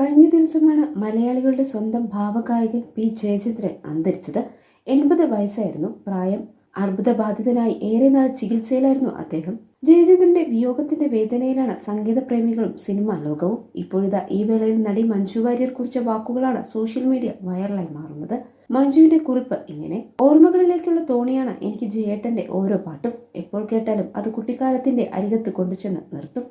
കഴിഞ്ഞ ദിവസമാണ് മലയാളികളുടെ സ്വന്തം ഭാവഗായകൻ പി ജയചന്ദ്രൻ അന്തരിച്ചത്. എൺപത് വയസ്സായിരുന്നു പ്രായം. അർബുദബാധിതനായി ഏറെ നാൾ ചികിത്സയിലായിരുന്നു അദ്ദേഹം. ജയചന്ദ്രന്റെ വിയോഗത്തിന്റെ വേദനയിലാണ് സംഗീത പ്രേമികളും സിനിമാ ലോകവും. ഇപ്പോഴിതാ ഈ വേളയിൽ നടി മഞ്ജു വാര്യർ കുറിച്ച വാക്കുകളാണ് സോഷ്യൽ മീഡിയ വൈറലായി മാറുന്നത്. മഞ്ജുവിന്റെ കുറിപ്പ് ഇങ്ങനെ. ഓർമ്മകളിലേക്കുള്ള തോണിയാണ് എനിക്ക് ജയേട്ടന്റെ ഓരോ പാട്ടും. എപ്പോൾ കേട്ടാലും അത് കുട്ടിക്കാലത്തിന്റെ അരികത്ത് കൊണ്ടുചെന്ന് നിർത്തും.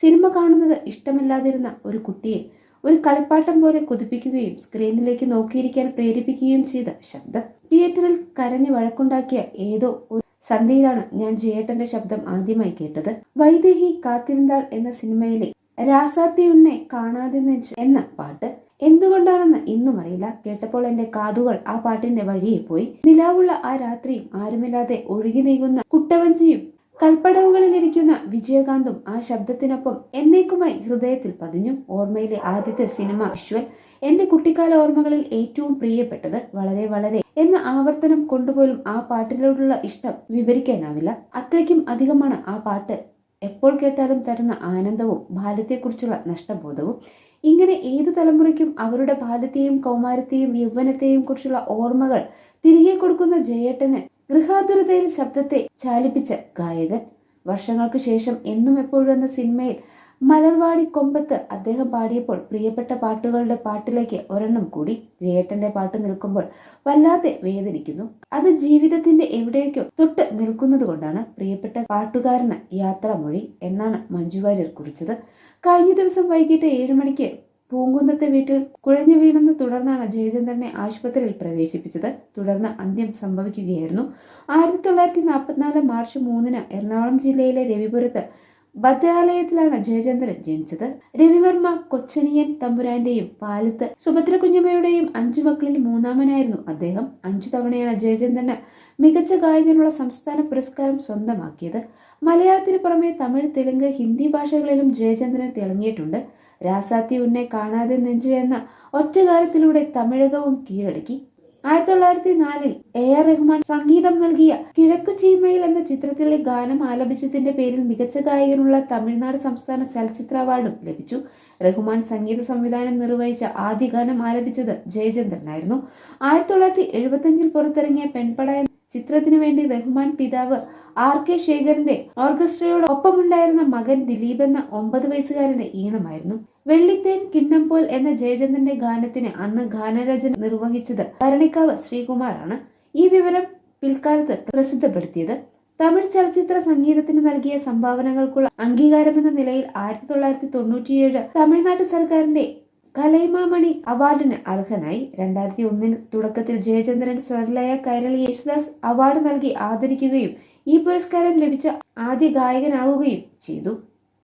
സിനിമ കാണുന്നത് ഇഷ്ടമല്ലാതിരുന്ന ഒരു കുട്ടിയെ ഒരു കളിപ്പാട്ടം പോലെ കുതിപ്പിക്കുകയും സ്ക്രീനിലേക്ക് നോക്കിയിരിക്കാൻ പ്രേരിപ്പിക്കുകയും ചെയ്ത ശബ്ദം. തിയേറ്ററിൽ കരഞ്ഞു വഴക്കുണ്ടാക്കിയ ഏതോ ഒരു സന്ധ്യയിലാണ് ഞാൻ ജയേട്ടന്റെ ശബ്ദം ആദ്യമായി കേട്ടത്. വൈദേഹി കാത്തിരുന്നാൾ എന്ന സിനിമയിലെ രാസാത്തിയുണ്ണെ കാണാതെ എന്ന പാട്ട് എന്തുകൊണ്ടാണെന്ന് ഇന്നും അറിയില്ല. കേട്ടപ്പോൾ എന്റെ കാതുകൾ ആ പാട്ടിന്റെ വഴിയെ പോയി. നിലാവുള്ള ആ രാത്രിയും ആരുമില്ലാതെ ഒഴുകി നീങ്ങുന്ന കുട്ടവഞ്ചിയും കൽപ്പടവുകളിലിരിക്കുന്ന വിജയകാന്തും ആ ശബ്ദത്തിനൊപ്പം എന്നേക്കുമായി ഹൃദയത്തിൽ പതിഞ്ഞു. ഓർമ്മയിലെ ആദ്യത്തെ സിനിമ വിഷ്വൽ. എന്റെ കുട്ടിക്കാല ഓർമ്മകളിൽ ഏറ്റവും പ്രിയപ്പെട്ടത് വളരെ വളരെ എന്ന ആവർത്തനം കൊണ്ടുപോലും ആ പാട്ടിനോടുള്ള ഇഷ്ടം വിവരിക്കാനാവില്ല. അത്രയ്ക്കും അധികമാണ് ആ പാട്ട്. എപ്പോൾ കേട്ടാലും തരുന്ന ആനന്ദവും ബാല്യത്തെക്കുറിച്ചുള്ള നഷ്ടബോധവും. ഇങ്ങനെ ഏത് തലമുറയ്ക്കും അവരുടെ ബാല്യത്തെയും കൗമാരത്തെയും യൗവനത്തെയും കുറിച്ചുള്ള ഓർമ്മകൾ തിരികെ കൊടുക്കുന്ന ജയേട്ടന് ഗൃഹാതുരതയിൽ ശബ്ദത്തെ ചാലിപ്പിച്ച ഗായകൻ. വർഷങ്ങൾക്ക് ശേഷം എന്നും എപ്പോഴും എന്ന സിനിമയിൽ മലർവാടി കൊമ്പത്ത് അദ്ദേഹം പാടിയപ്പോൾ പ്രിയപ്പെട്ട പാട്ടുകളുടെ പാട്ടിലേക്ക് ഒരെണ്ണം കൂടി ജയേട്ടന്റെ പാട്ട് നിൽക്കുമ്പോൾ വല്ലാതെ വേദനിക്കുന്നു. അത് ജീവിതത്തിന്റെ എവിടേക്കോ തൊട്ട് നിൽക്കുന്നത് കൊണ്ടാണ് പ്രിയപ്പെട്ട പാട്ടുകാരന് യാത്രാമൊഴി എന്നാണ് മഞ്ജു വാര്യർ കുറിച്ചത്. കഴിഞ്ഞ ദിവസം വൈകിട്ട് ഏഴു മണിക്ക് പൂങ്കുന്നത്തെ വീട്ടിൽ കുഴഞ്ഞു വീണെന്ന് തുടർന്നാണ് ജയചന്ദ്രനെ ആശുപത്രിയിൽ പ്രവേശിപ്പിച്ചത്. തുടർന്ന് അന്ത്യം സംഭവിക്കുകയായിരുന്നു. ആയിരത്തി തൊള്ളായിരത്തി നാൽപ്പത്തിനാല് മാർച്ച് മൂന്നിന് എറണാകുളം ജില്ലയിലെ രവിപുരത്ത് ഭദ്രാലയത്തിലാണ് ജയചന്ദ്രൻ ജനിച്ചത്. രവിവർമ്മ കൊച്ചനിയൻ തമ്പുരാന്റെയും പാലത്ത് സുഭദ്ര കുഞ്ഞമ്മയുടെയും അഞ്ചു മക്കളിൽ മൂന്നാമനായിരുന്നു അദ്ദേഹം. അഞ്ചു തവണയാണ് ജയചന്ദ്രന് മികച്ച ഗായകനുള്ള സംസ്ഥാന പുരസ്കാരം സ്വന്തമാക്കിയത്. മലയാളത്തിന് പുറമെ തമിഴ് തെലുങ്ക് ഹിന്ദി ഭാഷകളിലും ജയചന്ദ്രൻ തിളങ്ങിയിട്ടുണ്ട്. രാസാത്തി ഉന്നെ കാണാതെ നെഞ്ചു എന്ന ഒറ്റകാലത്തിലൂടെ തമിഴകവും കീഴടക്കി. ആയിരത്തി തൊള്ളായിരത്തി നാലിൽ എ ആർ റഹ്മാൻ സംഗീതം നൽകിയ കിഴക്കു ചീമയിൽ എന്ന ചിത്രത്തിലെ ഗാനം ആലപിച്ചതിന്റെ പേരിൽ മികച്ച ഗായകനുള്ള തമിഴ്നാട് സംസ്ഥാന ചലച്ചിത്ര അവാർഡും ലഭിച്ചു. റഹ്മാൻ സംഗീത സംവിധാനം നിർവഹിച്ച ആദ്യ ഗാനം ആലപിച്ചത് ജയചന്ദ്രനായിരുന്നു. ആയിരത്തി തൊള്ളായിരത്തി എഴുപത്തിയഞ്ചിൽ പുറത്തിറങ്ങിയ പെൺപട ചിത്രത്തിനു വേണ്ടി റഹ്മാൻ പിതാവ് ആർ കെ ശേഖറിന്റെ ഓർക്കസ്ട്രയോട് ഒപ്പമുണ്ടായിരുന്ന മകൻ ദിലീപ് എന്ന ഒമ്പത് വയസ്സുകാരന്റെ ഈണമായിരുന്നു. വെള്ളിത്തേൻ കിണ്ണം പോൽ എന്ന ജയചന്ദ്രന്റെ ഗാനത്തിന് അന്ന് ഗാനരചന നിർവഹിച്ചത് ഭരണിക്കാവ് ശ്രീകുമാറാണ്. ഈ വിവരം പിൽക്കാലത്ത് പ്രസിദ്ധപ്പെടുത്തിയത്. തമിഴ് ചലച്ചിത്ര സംഗീതത്തിന് നൽകിയ സംഭാവനകൾക്കുള്ള അംഗീകാരമെന്ന നിലയിൽ ആയിരത്തി തൊള്ളായിരത്തി തൊണ്ണൂറ്റിയേഴ് തമിഴ്നാട് സർക്കാരിന്റെ കലൈമാമണി അവാർഡിന് അർഹനായി. രണ്ടായിരത്തി ഒന്നിൽ തുടക്കത്തിൽ ജയചന്ദ്രൻ സ്വരലയ കൈരളി യേശുദാസ് അവാർഡ് നൽകി ആദരിക്കുകയും ഈ പുരസ്കാരം ലഭിച്ച ആദ്യ ഗായകനാവുകയും ചെയ്തു.